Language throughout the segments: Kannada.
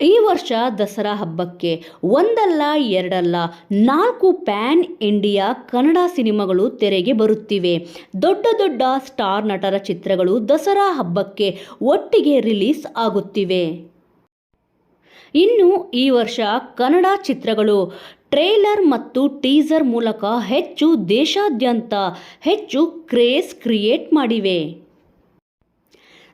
ಈ ವರ್ಷ ದಸರಾ ಹಬ್ಬಕ್ಕೆ ಒಂದಲ್ಲ, ಎರಡಲ್ಲ, ನಾಲ್ಕು ಪ್ಯಾನ್ ಇಂಡಿಯಾ ಕನ್ನಡ ಸಿನಿಮಾಗಳು ತೆರೆಗೆ ಬರುತ್ತಿವೆ. ದೊಡ್ಡ ದೊಡ್ಡ ಸ್ಟಾರ್ ನಟರ ಚಿತ್ರಗಳು ದಸರಾ ಹಬ್ಬಕ್ಕೆ ಒಟ್ಟಿಗೆ ರಿಲೀಸ್ ಆಗುತ್ತಿವೆ. ಇನ್ನು ಈ ವರ್ಷ ಕನ್ನಡ ಚಿತ್ರಗಳು ಟ್ರೇಲರ್ ಮತ್ತು ಟೀಸರ್ ಮೂಲಕ ಹೆಚ್ಚು ದೇಶಾದ್ಯಂತ ಹೆಚ್ಚು ಕ್ರೇಜ್ ಕ್ರಿಯೇಟ್ ಮಾಡಿವೆ.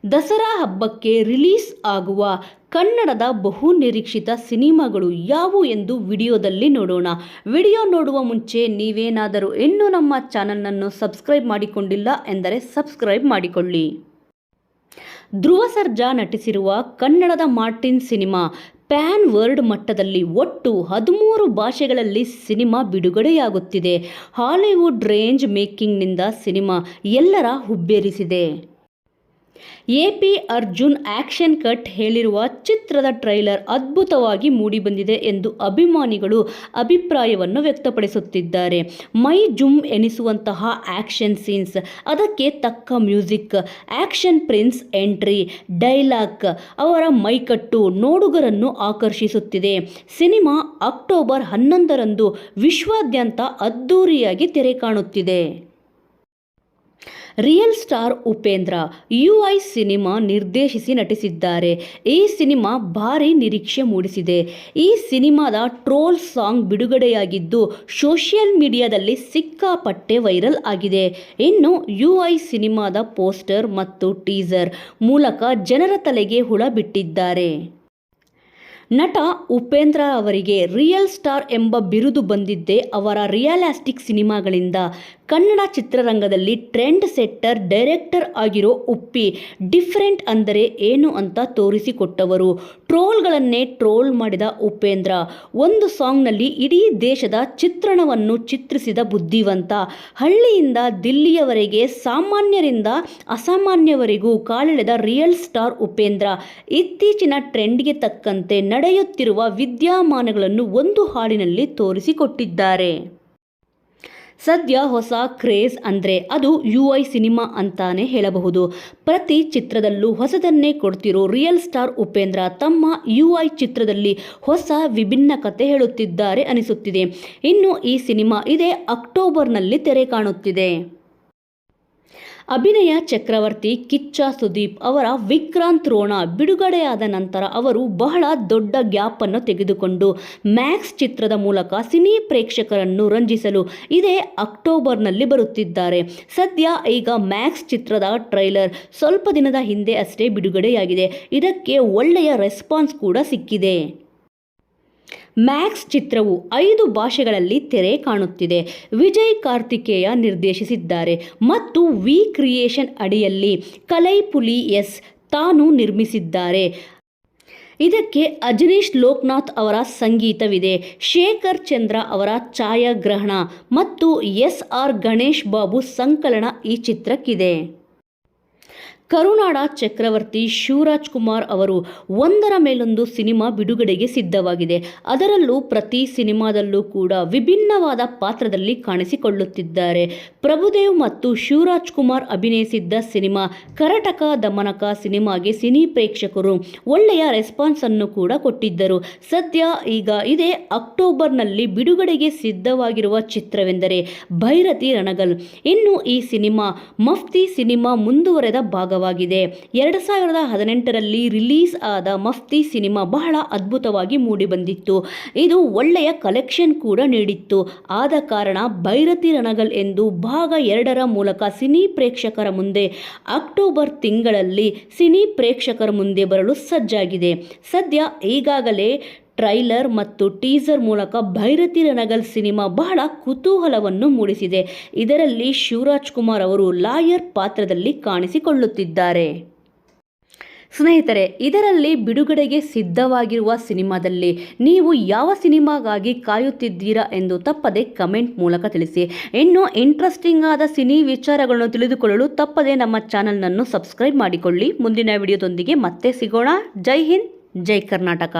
ದಸರಾ ಹಬ್ಬಕ್ಕೆ ರಿಲೀಸ್ ಆಗುವ ಕನ್ನಡದ ಬಹು ನಿರೀಕ್ಷಿತ ಸಿನಿಮಾಗಳು ಯಾವುವು ಎಂದು ವಿಡಿಯೋದಲ್ಲಿ ನೋಡೋಣ. ವಿಡಿಯೋ ನೋಡುವ ಮುಂಚೆ ನೀವೇನಾದರೂ ಇನ್ನೂ ನಮ್ಮ ಚಾನಲನ್ನು ಸಬ್ಸ್ಕ್ರೈಬ್ ಮಾಡಿಕೊಂಡಿಲ್ಲ ಎಂದರೆ ಸಬ್ಸ್ಕ್ರೈಬ್ ಮಾಡಿಕೊಳ್ಳಿ. ಧ್ರುವ ಸರ್ಜಾ ನಟಿಸಿರುವ ಕನ್ನಡದ ಮಾರ್ಟಿನ್ ಸಿನಿಮಾ ಪ್ಯಾನ್ ವರ್ಲ್ಡ್ ಮಟ್ಟದಲ್ಲಿ ಒಟ್ಟು ಹದಿಮೂರು ಭಾಷೆಗಳಲ್ಲಿ ಸಿನಿಮಾ ಬಿಡುಗಡೆಯಾಗುತ್ತಿದೆ. ಹಾಲಿವುಡ್ ರೇಂಜ್ ಮೇಕಿಂಗ್ನಿಂದ ಸಿನಿಮಾ ಎಲ್ಲರ ಹುಬ್ಬೇರಿಸಿದೆ. ಎಪಿ ಅರ್ಜುನ್ ಆ್ಯಕ್ಷನ್ ಕಟ್ ಹೇಳಿರುವ ಚಿತ್ರದ ಟ್ರೈಲರ್ ಅದ್ಭುತವಾಗಿ ಮೂಡಿಬಂದಿದೆ ಎಂದು ಅಭಿಮಾನಿಗಳು ಅಭಿಪ್ರಾಯವನ್ನು ವ್ಯಕ್ತಪಡಿಸುತ್ತಿದ್ದಾರೆ. ಮೈ ಜುಮ್ ಎನಿಸುವಂತಹ ಆಕ್ಷನ್ ಸೀನ್ಸ್. ಅದಕ್ಕೆ ತಕ್ಕ music action prince entry, dialogue, ಅವರ ಮೈಕಟ್ಟು ನೋಡುಗರನ್ನು ಆಕರ್ಷಿಸುತ್ತಿದೆ. ಸಿನಿಮಾ ಅಕ್ಟೋಬರ್ ಹನ್ನೊಂದರಂದು ವಿಶ್ವಾದ್ಯಂತ ಅದ್ದೂರಿಯಾಗಿ ತೆರೆ ಕಾಣುತ್ತಿದೆ. Real star Upendra U I cinema ನಿರ್ದೇಶಿಸಿ ನಟಿಸಿದ್ದಾರೆ. ಈ ಸಿನಿಮಾ ಭಾರಿ ನಿರೀಕ್ಷೆ ಮೂಡಿಸಿದೆ. ಈ ಸಿನಿಮಾದ ಟ್ರೋಲ್ ಸಾಂಗ್ ಬಿಡುಗಡೆಯಾಗಿದ್ದು, ಸೋಷಿಯಲ್ ಮೀಡಿಯಾದಲ್ಲಿ ಸಿಕ್ಕಾಪಟ್ಟೆ ವೈರಲ್ ಆಗಿದೆ. ಇನ್ನು ಯು ಐ ಸಿನಿಮಾದ ಪೋಸ್ಟರ್ ಮತ್ತು ಟೀಸರ್ ಮೂಲಕ ಜನರ ತಲೆಗೆ ಹುಳ ಬಿಟ್ಟಿದ್ದಾರೆ. ನಟ ಉಪೇಂದ್ರ ಅವರಿಗೆ ರಿಯಲ್ ಸ್ಟಾರ್ ಎಂಬ ಬಿರುದು ಬಂದಿದ್ದೇ ಅವರ ರಿಯಲಾಸ್ಟಿಕ್ ಸಿನಿಮಾಗಳಿಂದ ಕನ್ನಡ ಚಿತ್ರರಂಗದಲ್ಲಿ ಟ್ರೆಂಡ್ ಸೆಟ್ಟರ್, ಡೈರೆಕ್ಟರ್ ಆಗಿರೋ ಉಪ್ಪಿ ಡಿಫ್ರೆಂಟ್ ಅಂದರೆ ಏನು ಅಂತ ತೋರಿಸಿಕೊಟ್ಟವರು. ಟ್ರೋಲ್ಗಳನ್ನೇ ಟ್ರೋಲ್ ಮಾಡಿದ ಉಪೇಂದ್ರ, ಒಂದು ಸಾಂಗ್ನಲ್ಲಿ ಇಡೀ ದೇಶದ ಚಿತ್ರಣವನ್ನು ಚಿತ್ರಿಸಿದ ಬುದ್ಧಿವಂತ. ಹಳ್ಳಿಯಿಂದ ದಿಲ್ಲಿಯವರೆಗೆ ಸಾಮಾನ್ಯರಿಂದ ಅಸಾಮಾನ್ಯವರೆಗೂ ಕಾಲೆಳೆದ ರಿಯಲ್ ಸ್ಟಾರ್ ಉಪೇಂದ್ರ. ಇತ್ತೀಚಿನ ಟ್ರೆಂಡ್ಗೆ ತಕ್ಕಂತೆ ನಡೆಯುತ್ತಿರುವ ವಿದ್ಯಮಾನಗಳನ್ನು ಒಂದು ಹಾಡಿನಲ್ಲಿ ತೋರಿಸಿಕೊಟ್ಟಿದ್ದಾರೆ. ಸದ್ಯ ಹೊಸ ಕ್ರೇಜ್ ಅಂದರೆ ಅದು ಯು ಐ ಸಿನಿಮಾ ಅಂತಾನೆ ಹೇಳಬಹುದು. ಪ್ರತಿ ಚಿತ್ರದಲ್ಲೂ ಹೊಸದನ್ನೇ ಕೊಡ್ತಿರೋ ರಿಯಲ್ ಸ್ಟಾರ್ ಉಪೇಂದ್ರ ತಮ್ಮ ಯು ಐ ಚಿತ್ರದಲ್ಲಿ ಹೊಸ ವಿಭಿನ್ನ ಕತೆ ಹೇಳುತ್ತಿದ್ದಾರೆ ಅನಿಸುತ್ತಿದೆ. ಇನ್ನು ಈ ಸಿನಿಮಾ ಇದೇ ಅಕ್ಟೋಬರ್ನಲ್ಲಿ ತೆರೆ ಕಾಣುತ್ತಿದೆ. ಅಭಿನಯ ಚಕ್ರವರ್ತಿ ಕಿಚ್ಚ ಸುದೀಪ್ ಅವರ ವಿಕ್ರಾಂತ್ ರೋಣ ಬಿಡುಗಡೆಯಾದ ನಂತರ ಅವರು ಬಹಳ ದೊಡ್ಡ ಗ್ಯಾಪನ್ನು ತೆಗೆದುಕೊಂಡು ಮ್ಯಾಕ್ಸ್ ಚಿತ್ರದ ಮೂಲಕ ಸಿನಿ ಪ್ರೇಕ್ಷಕರನ್ನು ರಂಜಿಸಲು ಇದೇ ಅಕ್ಟೋಬರ್ನಲ್ಲಿ ಬರುತ್ತಿದ್ದಾರೆ. ಸದ್ಯ ಈಗ ಮ್ಯಾಕ್ಸ್ ಚಿತ್ರದ ಟ್ರೈಲರ್ ಸ್ವಲ್ಪ ದಿನದ ಹಿಂದೆ ಅಷ್ಟೇ ಬಿಡುಗಡೆಯಾಗಿದೆ. ಇದಕ್ಕೆ ಒಳ್ಳೆಯ ರೆಸ್ಪಾನ್ಸ್ ಕೂಡ ಸಿಕ್ಕಿದೆ. ಮ್ಯಾಕ್ಸ್ ಚಿತ್ರವು ಐದು ಭಾಷೆಗಳಲ್ಲಿ ತೆರೆ ಕಾಣುತ್ತಿದೆ. ವಿಜಯ್ ಕಾರ್ತಿಕೇಯ ನಿರ್ದೇಶಿಸಿದ್ದಾರೆ. ಮತ್ತು ವಿ ಕ್ರಿಯೇಷನ್ ಅಡಿಯಲ್ಲಿ ಕಲೈಪುಲಿ ಎಸ್ ತಾನು ನಿರ್ಮಿಸಿದ್ದಾರೆ. ಇದಕ್ಕೆ ಅಜನೀಶ್ ಲೋಕ್ನಾಥ್ ಅವರ ಸಂಗೀತವಿದೆ. ಶೇಖರ್ ಚಂದ್ರ ಅವರ ಛಾಯಾಗ್ರಹಣ ಮತ್ತು ಎಸ್ ಆರ್ ಗಣೇಶ್ ಬಾಬು ಸಂಕಲನ ಈ ಚಿತ್ರಕ್ಕಿದೆ. ಕರುನಾಡ ಚಕ್ರವರ್ತಿ ಶಿವರಾಜ್ ಕುಮಾರ್ ಅವರು ಒಂದರ ಮೇಲೊಂದು ಸಿನಿಮಾ ಬಿಡುಗಡೆಗೆ ಸಿದ್ಧವಾಗಿದೆ. ಅದರಲ್ಲೂ ಪ್ರತಿ ಸಿನಿಮಾದಲ್ಲೂ ಕೂಡ ವಿಭಿನ್ನವಾದ ಪಾತ್ರದಲ್ಲಿ ಕಾಣಿಸಿಕೊಳ್ಳುತ್ತಿದ್ದಾರೆ. ಪ್ರಭುದೇವ್ ಮತ್ತು ಶಿವರಾಜ್ ಕುಮಾರ್ ಅಭಿನಯಿಸಿದ್ದ ಸಿನಿಮಾ ಕರಟಕ ದಮನಕ ಸಿನಿಮಾಗೆ ಸಿನಿ ಪ್ರೇಕ್ಷಕರು ಒಳ್ಳೆಯ ರೆಸ್ಪಾನ್ಸ್ ಅನ್ನು ಕೂಡ ಕೊಟ್ಟಿದ್ದರು. ಸದ್ಯ ಈಗ ಇದೇ ಅಕ್ಟೋಬರ್ನಲ್ಲಿ ಬಿಡುಗಡೆಗೆ ಸಿದ್ಧವಾಗಿರುವ ಚಿತ್ರವೆಂದರೆ ಭೈರತಿ ರಣಗಲ್. ಇನ್ನು ಈ ಸಿನಿಮಾ ಮಫ್ತಿ ಸಿನಿಮಾ ಮುಂದುವರೆದ ಭಾಗವಾಗಿದೆ. ಎರಡು ಸಾವಿರದ ಹದಿನೆಂಟರಲ್ಲಿ ರಿಲೀಸ್ ಆದ ಮಫ್ತಿ ಸಿನಿಮಾ ಬಹಳ ಅದ್ಭುತವಾಗಿ ಮೂಡಿಬಂದಿತ್ತು. ಇದು ಒಳ್ಳೆಯ ಕಲೆಕ್ಷನ್ ಕೂಡ ನೀಡಿತ್ತು. ಆದ ಕಾರಣ ಭೈರತಿ ರಣಗಲ್ ಎಂದು ಭಾಗ ಎರಡರ ಮೂಲಕ ಸಿನಿ ಪ್ರೇಕ್ಷಕರ ಮುಂದೆ ಅಕ್ಟೋಬರ್ ತಿಂಗಳಲ್ಲಿ ಸಿನಿ ಪ್ರೇಕ್ಷಕರ ಮುಂದೆ ಬರಲು ಸಜ್ಜಾಗಿದೆ. ಸದ್ಯ ಈಗಾಗಲೇ ಟ್ರೈಲರ್ ಮತ್ತು ಟೀಸರ್ ಮೂಲಕ ಭೈರತಿ ರಣಗಲ್ ಸಿನಿಮಾ ಬಹಳ ಕುತೂಹಲವನ್ನು ಮೂಡಿಸಿದೆ. ಇದರಲ್ಲಿ ಶಿವರಾಜ್ ಕುಮಾರ್ ಅವರು ಲಾಯರ್ ಪಾತ್ರದಲ್ಲಿ ಕಾಣಿಸಿಕೊಳ್ಳುತ್ತಿದ್ದಾರೆ. ಸ್ನೇಹಿತರೆ, ಇದರಲ್ಲಿ ಬಿಡುಗಡೆಗೆ ಸಿದ್ಧವಾಗಿರುವ ಸಿನಿಮಾದಲ್ಲಿ ನೀವು ಯಾವ ಸಿನಿಮಾಗಾಗಿ ಕಾಯುತ್ತಿದ್ದೀರಾ ಎಂದು ತಪ್ಪದೆ ಕಮೆಂಟ್ ಮೂಲಕ ತಿಳಿಸಿ. ಇನ್ನು ಇಂಟ್ರೆಸ್ಟಿಂಗ್ ಆದ ಸಿನಿ ವಿಚಾರಗಳನ್ನು ತಿಳಿದುಕೊಳ್ಳಲು ತಪ್ಪದೆ ನಮ್ಮ ಚಾನಲ್ನನ್ನು ಸಬ್ಸ್ಕ್ರೈಬ್ ಮಾಡಿಕೊಳ್ಳಿ. ಮುಂದಿನ ವಿಡಿಯೋದೊಂದಿಗೆ ಮತ್ತೆ ಸಿಗೋಣ. ಜೈ ಹಿಂದ್, ಜೈ ಕರ್ನಾಟಕ.